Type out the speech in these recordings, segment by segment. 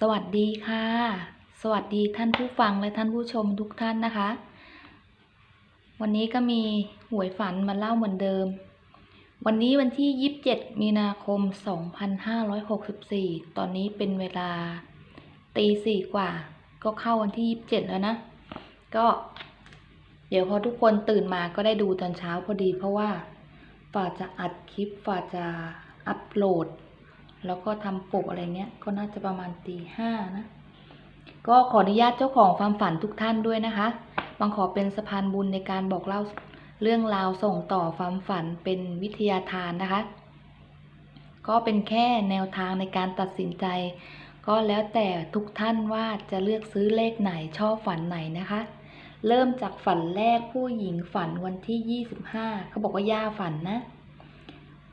สวัสดีค่ะ สวัสดีท่านผู้ฟังและท่านผู้ชมทุกท่านนะคะ วันนี้ก็มีหวยฝันมาเล่าเหมือนเดิม วันนี้วันที่ 27 มีนาคม 2564 ตอนนี้เป็นเวลาตีสี่กว่า ก็เข้าวันที่ 27 แล้วนะ ก็เดี๋ยวพอทุกคนตื่นมาก็ได้ดูตอนเช้าพอดีเพราะว่าฝ่าจะอัดคลิปฝ่าจะอัปโหลด แล้วก็ทำปกอะไรเนี้ย ก็น่าจะประมาณตีห้านะ ก็ขออนุญาตเจ้าของความฝันทุกท่านด้วยนะคะ บางขอเป็นสะพานบุญในการบอกเล่าเรื่องราวส่งต่อความฝันเป็นวิทยาทานนะคะ ก็เป็นแค่แนวทางในการตัดสินใจ ก็แล้วแต่ทุกท่านว่าจะเลือกซื้อเลขไหนชอบฝันไหนนะคะ เริ่มจากฝันแรกผู้หญิงฝันวันที่ 25เขาบอกว่าย่าฝันนะ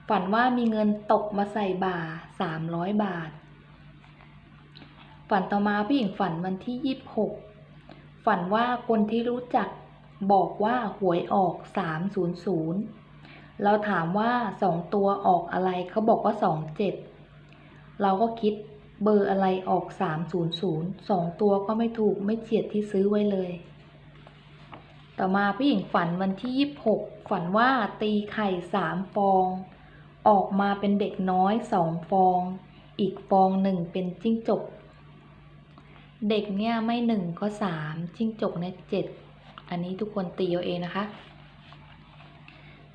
ฝันว่ามีเงินตกมาใส่บ่าสามร้อยบาท ฝันต่อมาผู้หญิงฝันวันที่ยี่สิบหกฝันว่าคนที่รู้จักบอกว่าหวยออกสามศูนย์ศูนย์เราถามว่าสองตัวออกอะไรเขาบอกว่าสองเจ็ดเราก็คิดเบอร์อะไรออกสามศูนย์ศูนย์สองตัวก็ไม่ถูกไม่เฉียดที่ซื้อไว้เลย ต่อมาผู้หญิงฝันวันที่ยี่สิบหกฝันว่าตีไข่สามฟอง ออกมาเป็นเด็กน้อยสองฟอง อีกฟองหนึ่งเป็นจิ้งจก เด็กเนี่ยไม่หนึ่งก็สามจิ้งจกเนี่ยเจ็ดอันนี้ทุกคนตีเอาเองนะคะ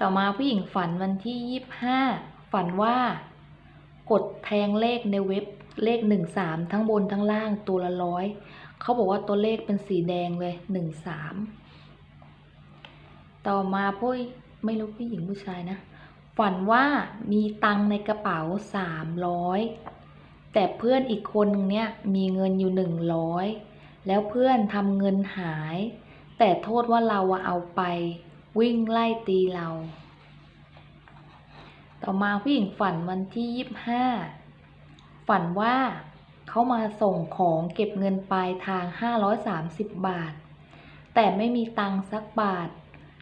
ต่อมาผู้หญิงฝันวันที่ยี่บห้าฝันว่ากดแทงเลขในเว็บเลขหนึ่งสามทั้งบนทั้งล่างตัวละร้อยเขาบอกว่าตัวเลขเป็นสีแดงเลยหนึ่งสามต่อมาผู้ไม่รู้ผู้หญิงผู้ชายนะ ฝันว่ามีตังในกระเป๋าสามร้อยแต่เพื่อนอีกคนนึงเนี่ยมีเงินอยู่หนึ่งร้อยแล้วเพื่อนทำเงินหาย แต่โทษว่าเราเอาไป วิ่งไล่ตีเรา ต่อมาผู้หญิงฝันวันที่ยี่สิบห้าฝันว่าเขามาส่งของเก็บเงินปลายทางห้าร้อยสามสิบบาท แต่ไม่มีตังค์สักบาท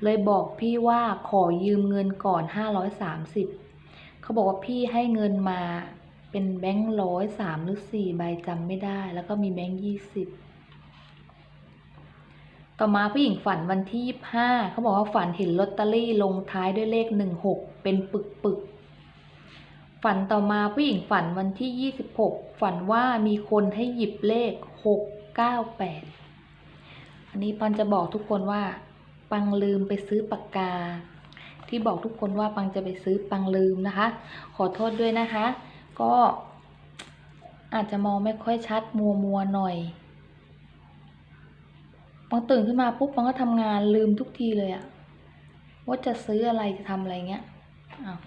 เลยบอกพี่ว่าขอยืมเงินก่อนห้าร้อยสามสิบเขาบอกว่าพี่ให้เงินมาเป็นแบงค์ร้อยสามหรือสี่ใบจำไม่ได้ แล้วก็มีแบงค์ยี่สิบต่อมาผู้หญิงฝันวันที่ยี่ห้าเขาบอกว่าฝันเห็นลอตเตอรี่ลงท้ายด้วยเลขหนึ่งหกเป็นปึกปึกฝันต่อมาผู้หญิงฝันวันที่ยี่สิบหกฝันว่ามีคนให้หยิบเลขหกเก้าแปดอันนี้ปันจะบอกทุกคนว่า ปังลืมไปซื้อปากกา ที่บอกทุกคนว่าปังจะไปซื้อปังลืมนะคะ ขอโทษด้วยนะคะ ก็อาจจะมองไม่ค่อยชัดมัวมัวหน่อยปังตื่นขึ้นมาปุ๊บปังก็ทำงานลืมทุกทีเลยอะว่าจะซื้ออะไรจะทำอะไรเงี้ยอ้าว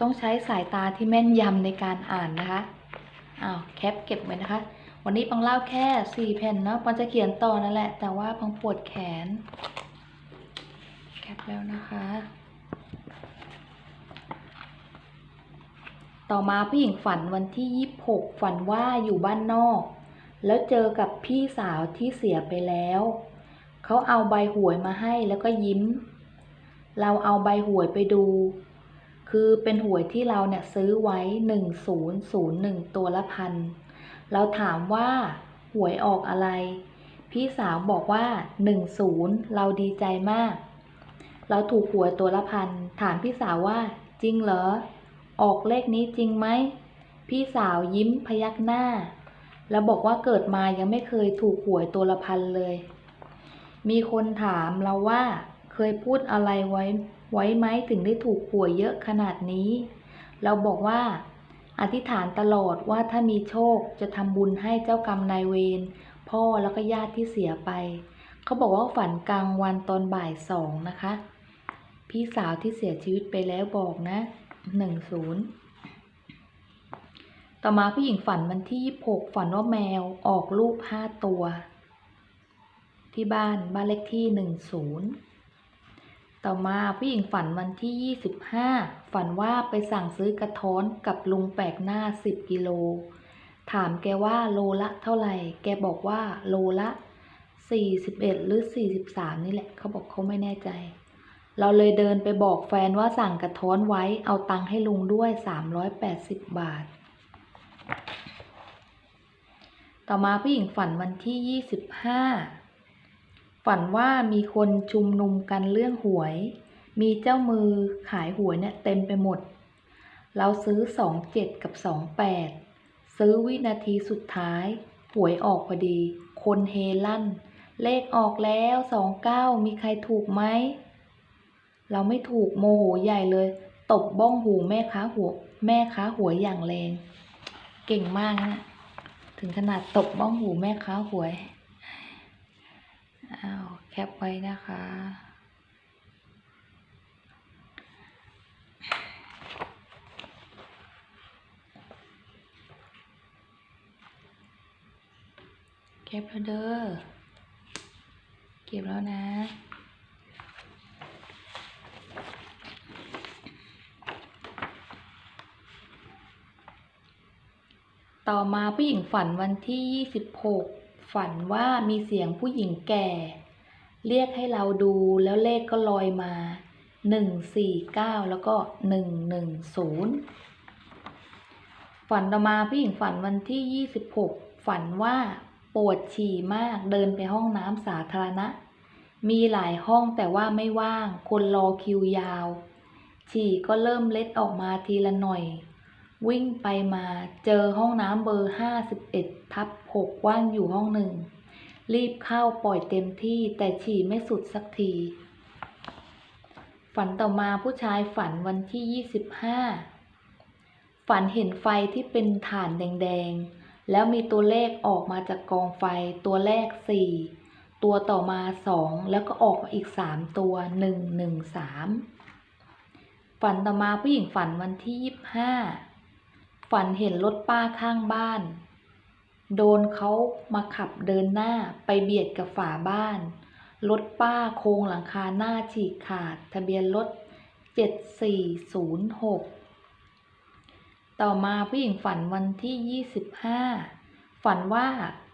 ต้องใช้สายตาที่แม่นยำในการอ่านนะคะ อ้าว แคปเก็บไว้นะคะ วันนี้ปังเล่าแค่สี่แผ่นเนาะปังจะเขียนต่อนั่นแหละ แต่ว่าปังปวดแขน แคปแล้วนะคะ ต่อมาผู้หญิงฝันวันที่ยี่สิบหกฝันว่าอยู่บ้านนอก แล้วเจอกับพี่สาวที่เสียไปแล้ว เขาเอาใบหวยมาให้แล้วก็ยิ้ม เราเอาใบหวยไปดู คือเป็นหวยที่เราเนี่ยซื้อไว้หนึ่งศูนย์ศูนย์หนึ่งตัวละพัน เราถามว่าหวยออกอะไร พี่สาวบอกว่าหนึ่งศูนย์เราดีใจมาก เราถูกหวยตัวละพัน ถามพี่สาวว่า จริงเหรอ ออกเลขนี้จริงไหม พี่สาวยิ้มพยักหน้า แล้วบอกว่าเกิดมายังไม่เคยถูกหวยตัวละพันเลย มีคนถามเราว่าเคยพูดอะไรไว้ไว้ไหมถึงได้ถูกหวยเยอะขนาดนี้ เราบอกว่า อธิษฐานตลอดว่าถ้ามีโชคจะทำบุญให้เจ้ากรรมนายเวรพ่อแล้วก็ญาติที่เสียไป เขาบอกว่าฝันกลางวันตอนบ่ายสองนะคะ พี่สาวที่เสียชีวิตไปแล้วบอกนะหนึ่งศูนย์ต่อมาผู้หญิงฝันวันที่ยี่หกฝันว่าแมวออกลูกห้าตัว ที่บ้านบ้านเลขที่หนึ่งศูนย์ ต่อมาผู้หญิงฝันวันที่ยี่สิบห้าฝันว่าไปสั่งซื้อกระท้อนกับลุงแปลกหน้าสิบกิโล ถามแกว่าโลละเท่าไหร่ แกบอกว่าโลละสี่สิบเอ็ดหรือสี่สิบสามนี่แหละ เขาบอกเขาไม่แน่ใจ เราเลยเดินไปบอกแฟนว่าสั่งกระท้อนไว้ เอาตังค์ให้ลุงด้วยสามร้อยแปดสิบบาท ต่อมาผู้หญิงฝันวันที่ 25 ฝันว่ามีคนชุมนุมกันเรื่องหวย มีเจ้ามือขายหวยเนี่ยเต็มไปหมด เราซื้อ27กับ28ซื้อวินาทีสุดท้ายหวยออกพอดี คนเฮลั่น เลขออกแล้ว29มีใครถูกไหม เราไม่ถูกโมโหใหญ่เลย ตบบ้องหูแม่ค้าหัวแม่ค้าหวยอย่างแรง เก่งมากนะ ถึงขนาดตบบ้องหูแม่ค้าหวย อ้าวแคปไว้นะคะ แคปแล้วเด้อเก็บแล้วนะต่อมาผู้หญิงฝันวันที่ 26 ฝันว่ามีเสียงผู้หญิงแก่ เรียกให้เราดูแล้วเลขก็ลอยมา 149 แล้วก็ 110 ฝันต่อมาผู้หญิงฝันวันที่ 26 ฝันว่าปวดฉี่มากเดินไปห้องน้ำสาธารณะ มีหลายห้องแต่ว่าไม่ว่าง คนรอคิวยาว ฉี่ก็เริ่มเล็ดออกมาทีละหน่อย วิ่งไปมาเจอห้องน้ำเบอร์ห้าสิบเอ็ดทับหกว่างอยู่ห้องหนึ่ง รีบเข้าปล่อยเต็มที่แต่ฉี่ไม่สุดสักที ฝันต่อมาผู้ชายฝันวันที่ยี่สิบห้าฝันเห็นไฟที่เป็นฐานแดงๆ แล้วมีตัวเลขออกมาจากกองไฟตัวแรกสี่ตัวต่อมาสองแล้วก็ออกมาอีกสามตัวหนึ่งหนึ่งสามฝันต่อมาผู้หญิงฝันวันที่ยี่สิบห้า ฝันเห็นรถป้าข้างบ้าน โดนเขามาขับเดินหน้าไปเบียดกับฝาบ้าน รถป้าโครงหลังคาหน้าฉีกขาด ทะเบียนรถ 7406 ต่อมาผู้หญิงฝันวันที่ 25 ฝันว่า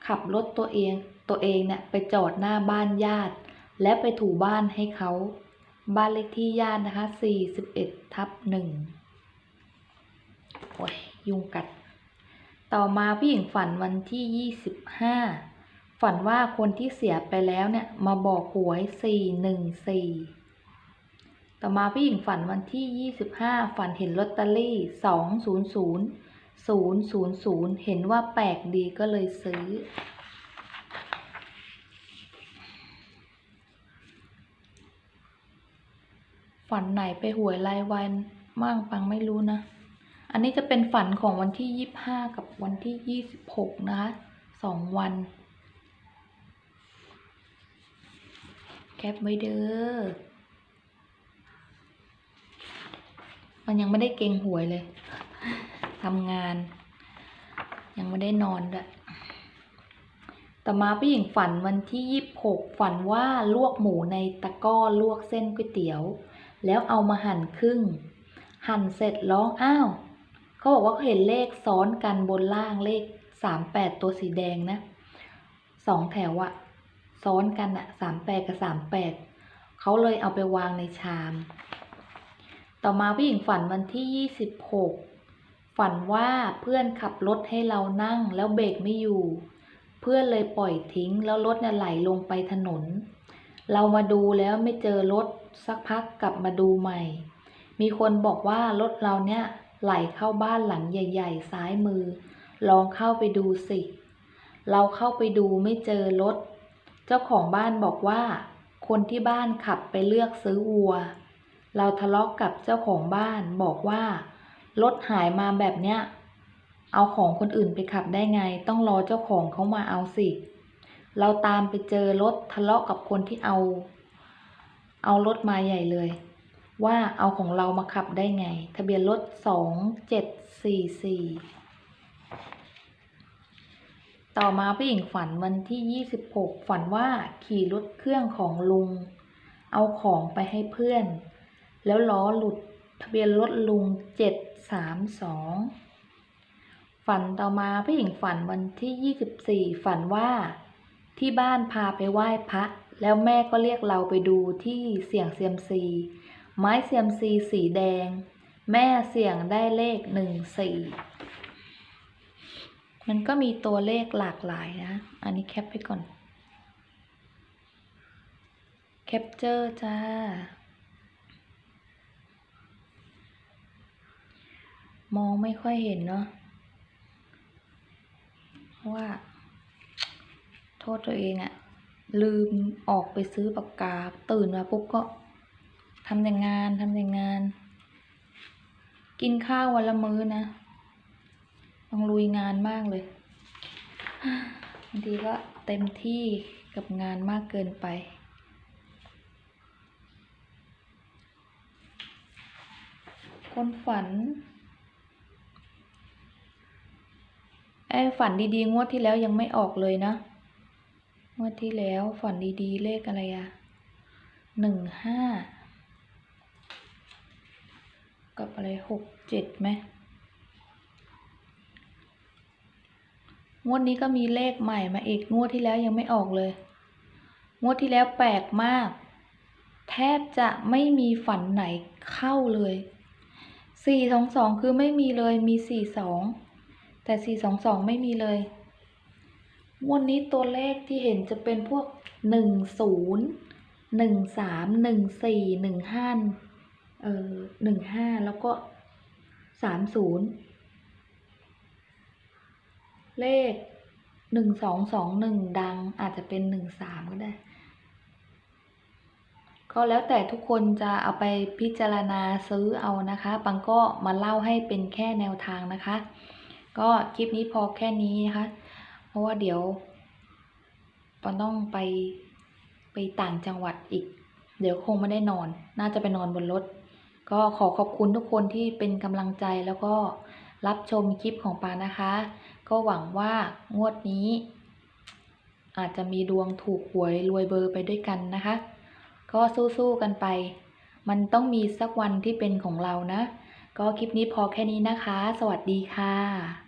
ขับรถตัวเองตัวเองเนี่ยไปจอดหน้าบ้านญาติ และไปถูบ้านให้เขา บ้านเลขที่ญาตินะคะ 41ทับ1โอ้ย ยุงกัด ต่อมาผู้หญิงฝันวันที่ 25 ฝันว่าคนที่เสียไปแล้วเนี่ยมาบอกหวย 414 ต่อมาผู้หญิงฝันวันที่ 25 ฝันเห็นลอตเตอรี่ 200 000 เห็นว่าแปลกดีก็เลยซื้อฝันไหนไปหวยรายวันมั่งปังไม่รู้นะ อันนี้จะเป็นฝันของวันที่ยี่ห้ากับวันที่ยี่สิบหกนะคะสองวัน แคปไว้เด้อ มันยังไม่ได้เก่งหวยเลยทำงาน ยังไม่ได้นอนด้วยต่อมาผู้หญิงฝันวันที่ยี่สิบหกฝันว่าลวกหมูในตะกร้อลวกเส้นก๋วยเตี๋ยว แล้วเอามาหั่นครึ่ง หั่นเสร็จร้องอ้าว เขาบอกว่าเขาเห็นเลขซ้อนกันบนล่างเลขสามแปดตัวสีแดงนะสองแถวอะซ้อนกันอะสามแปดกับสามแปดเขาเลยเอาไปวางในชาม ต่อมาผู้หญิงฝันวันที่ยี่สิบหกฝันว่าเพื่อนขับรถให้เรานั่งแล้วเบรกไม่อยู่ เพื่อนเลยปล่อยทิ้งแล้วรถเนี่ยไหลลงไปถนน เรามาดูแล้วไม่เจอรถสักพักกลับมาดูใหม่ มีคนบอกว่ารถเราเนี่ย ไหลเข้าบ้านหลังใหญ่ ๆ ซ้ายมือ ลองเข้าไปดูสิ เราเข้าไปดูไม่เจอรถ เจ้าของบ้านบอกว่า คนที่บ้านขับไปเลือกซื้อวัว เราทะเลาะกกับเจ้าของบ้านบอกว่ารถหายมาแบบเนี้ย เอาของคนอื่นไปขับได้ไง ต้องรอเจ้าของเขามาเอาสิ เราตามไปเจอรถทะเลาะกับคนที่เอา เอารถมาใหญ่เลย ว่าเอาของเรามาขับได้ไง ทะเบียนรถสองเจ็ดสี่สี่ต่อมาผู้หญิงฝันวันที่ยี่สิบหกฝันว่าขี่รถเครื่องของลุง เอาของไปให้เพื่อน แล้วล้อหลุดทะเบียนรถลุงเจ็ดสามสองฝันต่อมาผู้หญิงฝันวันที่ยี่สิบสี่ฝันว่าที่บ้านพาไปไหว้พระ แล้วแม่ก็เรียกเราไปดูที่เสี่ยงเซียมซี ไม้เซียมซีสีแดง แม่เสี่ยงได้เลขหนึ่งสี่มันก็มีตัวเลขหลากหลายนะ อันนี้แคปไปก่อน แคปเจอร์จ้า มองไม่ค่อยเห็นเนาะว่า โทษตัวเองอะลืมออกไปซื้อปากกา ตื่นมาปุ๊บก็ ทำแต่งานทำแต่งาน กินข้าววันละมื้อนะต้องลุยงานมากเลยบางทีก็เต็มที่กับงานมากเกินไปคนฝันไอ้ฝันดีๆ งวดที่แล้วยังไม่ออกเลยนะ งวดที่แล้วฝันดีๆ เลขอะไรอะหนึ่งห้า กับอะไรหกเจ็ดไหมงวดนี้ก็มีเลขใหม่มาอีกงวดที่แล้วยังไม่ออกเลย งวดที่แล้วแปลกมาก แทบจะไม่มีฝันไหนเข้าเลยสี่สองสองคือไม่มีเลยมีสี่สองแต่สี่สองสองไม่มีเลยงวดนี้ตัวเลขที่เห็นจะเป็นพวกหนึ่งศูนย์หนึ่งสามหนึ่งสี่หนึ่งห้า ออหนึ่งห้าแล้วก็สามศูนย์เลขหนึ่งสองสองหนึ่งดังอาจจะเป็นหนึ่งสามก็ได้ ก็แล้วแต่ทุกคนจะเอาไปพิจารณาซื้อเอานะคะ ปังก็มาเล่าให้เป็นแค่แนวทางนะคะ ก็คลิปนี้พอแค่นี้นะคะ เพราะว่าเดี๋ยวปังต้องไปไปต่างจังหวัดอีก เดี๋ยวคงไม่ได้นอน น่าจะไปนอนบนรถ ก็ขอขอบคุณทุกคนที่เป็นกำลังใจแล้วก็รับชมคลิปของปานะคะ ก็หวังว่างวดนี้ อาจจะมีดวงถูกหวยรวยเบอร์ไปด้วยกันนะคะ ก็สู้ๆกันไป มันต้องมีสักวันที่เป็นของเรานะ ก็คลิปนี้พอแค่นี้นะคะ สวัสดีค่ะ